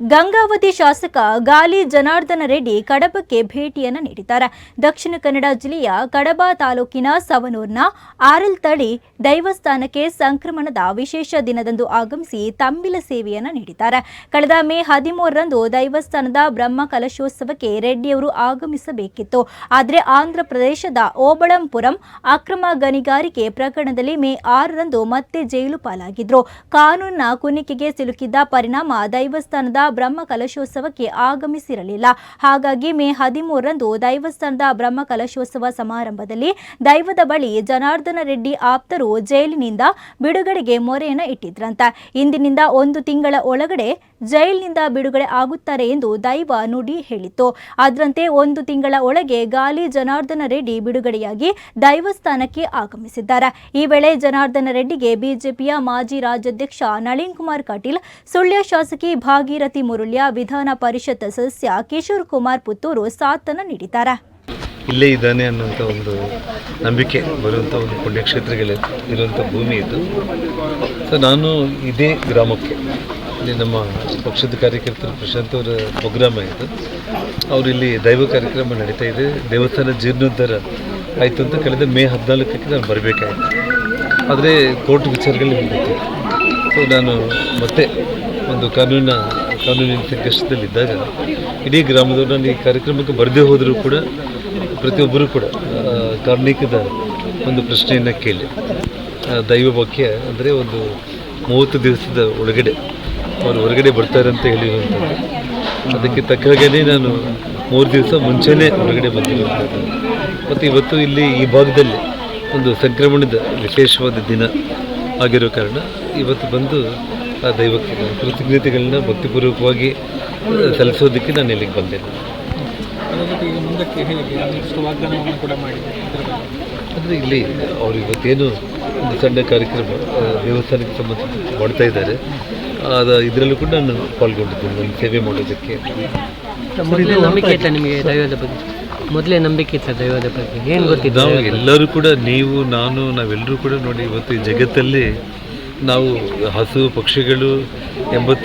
ಗಂಗಾವತಿ ಶಾಸಕ ಗಾಲಿ ಜನಾರ್ದನ ರೆಡ್ಡಿ ಕಡಬಕ್ಕೆ ಭೇಟಿಯನ್ನು ನೀಡಿದ್ದಾರೆ. ದಕ್ಷಿಣ ಕನ್ನಡ ಜಿಲ್ಲೆಯ ಕಡಬ ತಾಲೂಕಿನ ಸವನೂರ್ನ ಆರಲ್ ತಳಿ ದೈವಸ್ಥಾನಕ್ಕೆ ಸಂಕ್ರಮಣದ ವಿಶೇಷ ದಿನದಂದು ಆಗಮಿಸಿ ತಂಬಿಲ ಸೇವೆಯನ್ನು ನೀಡಿದ್ದಾರೆ. ಕಳೆದ ಮೇ ಹದಿಮೂರರಂದು ದೈವಸ್ಥಾನದ ಬ್ರಹ್ಮ ಕಲಶೋತ್ಸವಕ್ಕೆ ರೆಡ್ಡಿಯವರು ಆಗಮಿಸಬೇಕಿತ್ತು. ಆದರೆ ಆಂಧ್ರ ಪ್ರದೇಶದ ಓಬಳಂಪುರಂ ಅಕ್ರಮ ಗಣಿಗಾರಿಕೆ ಪ್ರಕರಣದಲ್ಲಿ ಮೇ ಆರರಂದು ಮತ್ತೆ ಜೈಲು ಪಾಲಾಗಿದ್ರು. ಕಾನೂನಿನ ಕುನಿಕೆಗೆ ಸಿಲುಕಿದ್ದ ಪರಿಣಾಮ ದೈವಸ್ಥಾನದ ಬ್ರಹ್ಮ ಕಲಶೋತ್ಸವಕ್ಕೆ ಆಗಮಿಸಿರಲಿಲ್ಲ. ಹಾಗಾಗಿ ಮೇ ಹದಿಮೂರರಂದು ದೈವಸ್ಥಾನದ ಬ್ರಹ್ಮ ಕಲಶೋತ್ಸವ ಸಮಾರಂಭದಲ್ಲಿ ದೈವದ ಬಳಿ ಜನಾರ್ದನ ರೆಡ್ಡಿ ಆಪ್ತರು ಜೈಲಿನಿಂದ ಬಿಡುಗಡೆಗೆ ಮೊರೆಯನ್ನ ಇಟ್ಟಿದ್ರಂತ. ಇಂದಿನಿಂದ ಒಂದು ತಿಂಗಳ ಒಳಗಡೆ ಜೈಲಿನಿಂದ ಬಿಡುಗಡೆ ಆಗುತ್ತಾರೆ ಎಂದು ದೈವ ನುಡಿ ಹೇಳಿತ್ತು. ಅದರಂತೆ ಒಂದು ತಿಂಗಳ ಒಳಗೆ ಗಾಲಿ ಜನಾರ್ದನ ರೆಡ್ಡಿ ಬಿಡುಗಡೆಯಾಗಿ ದೈವಸ್ಥಾನಕ್ಕೆ ಆಗಮಿಸಿದ್ದಾರೆ. ಈ ವೇಳೆ ಜನಾರ್ದನ ರೆಡ್ಡಿಗೆ ಬಿಜೆಪಿಯ ಮಾಜಿ ರಾಜ್ಯಾಧ್ಯಕ್ಷ ನಳಿನ್ ಕುಮಾರ್ ಕಟೀಲ್, ಸುಳ್ಯ ಶಾಸಕಿ ಭಾಗೀರಥಿ ಮುರುಳ್ಯ ವಿಧಾನ ಪರಿಷತ್ ಸದಸ್ಯ ಕಿಶೋರ್ ಕುಮಾರ್ ಪುತ್ತೂರು ಸಾಥನ ನೀಡಿದ್ದಾರೆ. ಇಲ್ಲೇ ಇದ್ದಾನೆ ಅನ್ನುವಂಥ ಒಂದು ನಂಬಿಕೆ ಬರುವಂಥ ಒಂದು ಪುಣ್ಯಕ್ಷೇತ್ರಗಳಲ್ಲಿ ಇರುವಂಥ ಭೂಮಿ ಇದು. ಸೊ ನಾನು ಇದೇ ಗ್ರಾಮಕ್ಕೆ, ಇಲ್ಲಿ ನಮ್ಮ ಪಕ್ಷದ ಕಾರ್ಯಕರ್ತರು ಪ್ರಶಾಂತ್ ಅವರ ಪ್ರೋಗ್ರಾಮ್ ಆಯಿತು. ಅವರು ಇಲ್ಲಿ ದೈವ ಕಾರ್ಯಕ್ರಮ ನಡೀತಾ ಇದೆ. ದೇವಸ್ಥಾನ ಜೀರ್ಣೋದ್ಧಾರ ಆಯಿತು ಅಂತ ಕಳೆದ ಮೇ ಹದಿನಾಲ್ಕಕ್ಕೆ ನಾನು ಬರಬೇಕಾಯಿತು. ಆದರೆ ಕೋರ್ಟ್ ವಿಚಾರಗಳು ಬಂದಿತ್ತು. ಸೊ ನಾನು ಮತ್ತೆ ಒಂದು ಕಾನೂನಿನ ಕಾನೂನಿನ ಸಂಕಷ್ಟದಲ್ಲಿದ್ದಾಗ ಇಡೀ ಗ್ರಾಮದವರು ನಾನು ಈ ಕಾರ್ಯಕ್ರಮಕ್ಕೆ ಬರದೇ ಹೋದರೂ ಕೂಡ, ಪ್ರತಿಯೊಬ್ಬರೂ ಕೂಡ ಕಾರ್ಣಿಕದ ಒಂದು ಪ್ರಶ್ನೆಯನ್ನು ಕೇಳಿ. ದೈವ ವಾಕ್ಯ ಅಂದರೆ ಒಂದು ಮೂವತ್ತು ದಿವಸದ ಒಳಗಡೆ, ಅವರು ಹೊರಗಡೆ ಬರ್ತಾರೆ ಅಂತ ಹೇಳಿರುವಂಥದ್ದು ಅದಕ್ಕೆ ತಕ್ಕ ಹಾಗೆಯೇ ನಾನು ಮೂರು ದಿವಸ ಮುಂಚೆನೇ ಹೊರಗಡೆ ಬಂದಿರುವಂಥದ್ದು ಮತ್ತು ಇವತ್ತು ಇಲ್ಲಿ ಈ ಭಾಗದಲ್ಲಿ ಒಂದು ಸಂಕ್ರಮಣದ ವಿಶೇಷವಾದ ದಿನ ಆಗಿರೋ ಕಾರಣ ಇವತ್ತು ಬಂದು ಆ ದೈವಕ್ಕೆ ನಾನು ಕೃತಜ್ಞತೆಗಳನ್ನ ಭಕ್ತಿಪೂರ್ವಕವಾಗಿ ಸಲ್ಲಿಸೋದಕ್ಕೆ ನಾನು ಇಲ್ಲಿಗೆ ಬಂದೇನೆ ಅದರ ಜೊತೆಗೆ ಮುಂದಕ್ಕೆ ಹೇಗೆ? ಒಂದಿಷ್ಟು ವಾಗ್ದಾನವನ್ನು ಕೂಡ ಮಾಡಿದೆ ಅಂದರೆ ಇಲ್ಲಿ ಅವರು ಇವತ್ತೇನು ಒಂದು ಸಣ್ಣ ಕಾರ್ಯಕ್ರಮ ದೇವಸ್ಥಾನಕ್ಕೆ ಸಂಬಂಧಿಸಿದ ಮಾಡ್ತಾ ಇದ್ದಾರೆ. ಅದ ಇದರಲ್ಲೂ ಕೂಡ ನಾನು ಪಾಲ್ಗೊಂಡಿದ್ದೀನಿ ನನ್ನ ಸೇವೆ ಮಾಡೋದಕ್ಕೆ. ಮೊದಲೇ ನಂಬಿಕೆ ಇತ್ತ ನಿಮಗೆ ದೈವದ ಬಗ್ಗೆ? ಮೊದಲೇ ನಂಬಿಕೆ ಇತ್ತ ದೈವದ ಬಗ್ಗೆ? ಏನು ಗೊತ್ತಿದೆ ನಾವು ಎಲ್ಲರೂ ಕೂಡ ನೀವು ನಾನು ನಾವೆಲ್ಲರೂ ಕೂಡ ನೋಡಿ ಇವತ್ತು ಈ ಜಗತ್ತಲ್ಲಿ ನಾವು ಹಸು ಪಕ್ಷಿಗಳು ಎಂಬತ್ತು